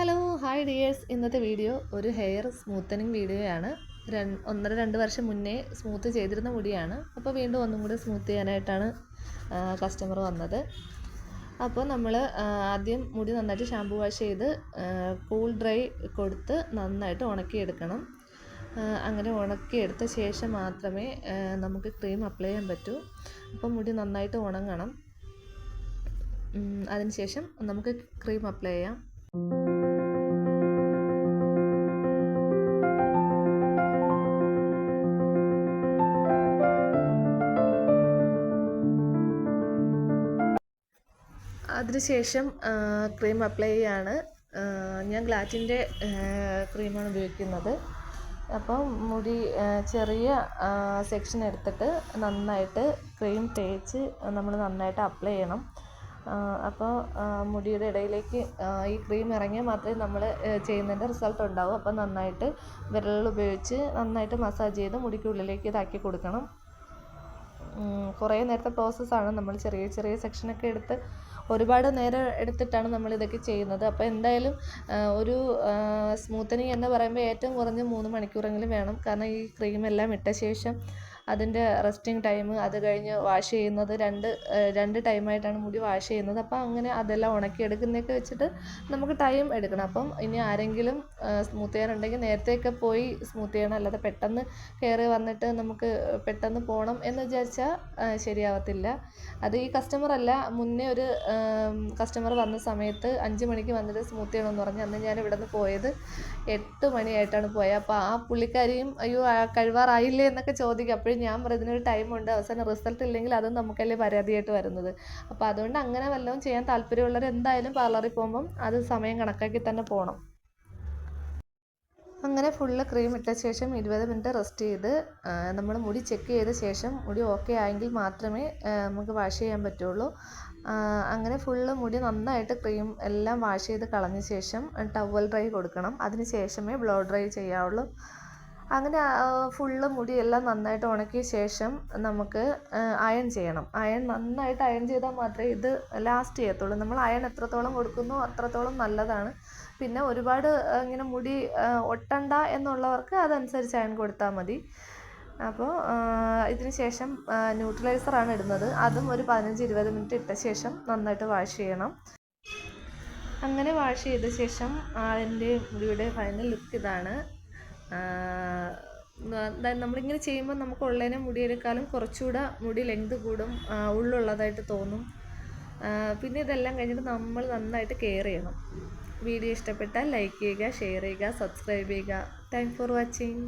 Hello hi dears ഇന്നത്തെ video ഒരു hair smoothening വീഡിയോയാണ് ഒന്നര രണ്ട് വർഷം മുന്നേ സ്മൂത്ത് ചെയ്തിരുന്ന മുടിയാണ്. അപ്പോൾ വീണ്ടും ഒന്നും കൂടി സ്മൂത്ത് ചെയ്യാനായിട്ടാണ് കസ്റ്റമർ വന്നത്. അപ്പോൾ നമ്മൾ ആദ്യം മുടി നന്നായിട്ട് ഷാമ്പു വാഷ് ചെയ്ത് കൂൾ ഡ്രൈ കൊടുത്ത് നന്നായിട്ട് ഉണക്കിയെടുക്കണം. അങ്ങനെ ഉണക്കിയെടുത്ത ശേഷം മാത്രമേ നമുക്ക് ക്രീം അപ്ലൈ ചെയ്യാൻ പറ്റൂ. അപ്പോൾ മുടി നന്നായിട്ട് ഉണങ്ങണം. അതിനുശേഷം നമുക്ക് ക്രീം അപ്ലൈ ചെയ്യാം. അതിനുശേഷം ക്രീം അപ്ലൈ ചെയ്യാണ്. ഞാൻ ഗ്ലാറ്റിന്റെ ക്രീമാണ് ഉപയോഗിക്കുന്നത്. അപ്പം മുടി ചെറിയ സെക്ഷൻ എടുത്തിട്ട് നന്നായിട്ട് ക്രീം തേച്ച് നമ്മൾ നന്നായിട്ട് അപ്ലൈ ചെയ്യണം. അപ്പോൾ മുടിയുടെ ഇടയിലേക്ക് ഈ ക്രീം ഇറങ്ങിയാൽ മാത്രമേ നമ്മൾ ചെയ്യുന്നതിന്റെ റിസൾട്ട് ഉണ്ടാവൂ. അപ്പോൾ നന്നായിട്ട് വിരലുകൾ ഉപയോഗിച്ച് നന്നായിട്ട് മസാജ് ചെയ്ത് മുടിക്കുള്ളിലേക്ക് ഇതാക്കി കൊടുക്കണം. കുറേ നേരത്തെ പ്രോസസ്സാണ് നമ്മൾ ചെറിയ ചെറിയ സെക്ഷനൊക്കെ എടുത്ത് ഒരുപാട് നേരം എടുത്തിട്ടാണ് നമ്മൾ ഇതൊക്കെ ചെയ്യുന്നത്. അപ്പോൾ എന്തായാലും ഒരു സ്മൂത്തനിങ് എന്ന് പറയുമ്പോൾ ഏറ്റവും കുറഞ്ഞ് മൂന്ന് മണിക്കൂറെങ്കിലും വേണം. കാരണം ഈ ക്രീം എല്ലാം ഇട്ട ശേഷം അതിന്റെ റെസ്റ്റിംഗ് ടൈം അത് കഴിഞ്ഞ് വാഷ് ചെയ്യുന്നത് രണ്ട് രണ്ട് ടൈമായിട്ടാണ് മുടി വാഷ് ചെയ്യുന്നത്. അപ്പോൾ അങ്ങനെ അതെല്ലാം ഉണക്കിയെടുക്കുന്നതൊക്കെ വെച്ചിട്ട് നമുക്ക് ടൈം എടുക്കണം. അപ്പം ഇനി ആരെങ്കിലും സ്മൂത്ത് ചെയ്യാനുണ്ടെങ്കിൽ നേരത്തെയൊക്കെ പോയി സ്മൂത്ത് ചെയ്യണം. അല്ലാതെ പെട്ടെന്ന് കയറി വന്നിട്ട് നമുക്ക് പെട്ടെന്ന് പോകണം എന്ന് വിചാരിച്ചാൽ ശരിയാവത്തില്ല. അത് ഈ കസ്റ്റമർ അല്ല മുന്നേ ഒരു കസ്റ്റമർ വന്ന സമയത്ത് അഞ്ച് മണിക്ക് വന്നിട്ട് സ്മൂത്ത് ചെയ്യണമെന്ന് പറഞ്ഞ് അന്ന് ഞാൻ ഇവിടെ നിന്ന് പോയത് എട്ട് മണിയായിട്ടാണ് പോയത് അപ്പോൾ ആ പുള്ളിക്കാരിയും അയ്യോ കഴിവാറായില്ലേ എന്നൊക്കെ ചോദിക്കും. അപ്പോഴും ഞാൻ പറയും ഇതിനൊരു ടൈമുണ്ട് അവസാനം റിസൾട്ട് ഇല്ലെങ്കിൽ അതും നമുക്കല്ലേ പരാതിയായിട്ട് വരുന്നത്. അപ്പോൾ അതുകൊണ്ട് അങ്ങനെ വല്ലതും ചെയ്യാൻ താല്പര്യമുള്ളവർ എന്തായാലും പാർലറിൽ പോകുമ്പം അത് സമയം കണക്കാക്കി തന്നെ പോകണം അങ്ങനെ ഫുള്ള് ക്രീം ഇട്ട ശേഷം ഇരുപത് മിനിറ്റ് റെസ്റ്റ് ചെയ്ത് നമ്മൾ മുടി ചെക്ക് ചെയ്ത ശേഷം മുടി ഓക്കെ ആയെങ്കിൽ മാത്രമേ നമുക്ക് വാഷ് ചെയ്യാൻ പറ്റുള്ളൂ. അങ്ങനെ ഫുള്ള് മുടി നന്നായിട്ട് ക്രീം എല്ലാം വാഷ് ചെയ്ത് കളഞ്ഞ ശേഷം ടവൽ ഡ്രൈ കൊടുക്കണം. അതിന് ശേഷമേ ബ്ലോ ഡ്രൈ ചെയ്യാവുള്ളൂ. അങ്ങനെ ഫുള്ള് മുടിയെല്ലാം നന്നായിട്ട് ഉണക്കിയ ശേഷം നമുക്ക് അയൺ ചെയ്യണം. അയൺ നന്നായിട്ട് അയൺ ചെയ്താൽ മാത്രമേ ഇത് ലാസ്റ്റ് ചെയ്യത്തുള്ളൂ. നമ്മൾ അയൺ എത്രത്തോളം കൊടുക്കുന്നു അത്രത്തോളം നല്ലതാണ്. പിന്നെ ഒരുപാട് ഇങ്ങനെ മുടി ഒട്ടണ്ട എന്നുള്ളവർക്ക് അതനുസരിച്ച് അയൺ കൊടുത്താൽ മതി. അപ്പോൾ ഇതിന് ശേഷം ന്യൂട്രലൈസറാണ് ഇടുന്നത്. അതും ഒരു പതിനഞ്ച് ഇരുപത് മിനിറ്റ് ഇട്ട ശേഷം നന്നായിട്ട് വാഷ് ചെയ്യണം. അങ്ങനെ വാഷ് ചെയ്ത ശേഷം അതിന്റെ മുടിയുടെ ഫൈനൽ ലുക്ക് ഇതാണ്. നമ്മളിങ്ങനെ ചെയ്യുമ്പോൾ നമുക്ക് ഉള്ളതിനെ മുടിയേക്കാളും കുറച്ചുകൂടെ മുടി ലെങ്ത് കൂടും ഉള്ളുള്ളതായിട്ട് തോന്നും. പിന്നെ ഇതെല്ലാം കഴിഞ്ഞിട്ട് നമ്മൾ നന്നായിട്ട് കെയർ ചെയ്യണം. വീഡിയോ ഇഷ്ടപ്പെട്ടാൽ ലൈക്ക് ചെയ്യുക ഷെയർ ചെയ്യുക സബ്സ്ക്രൈബ് ചെയ്യുക. Thank for watching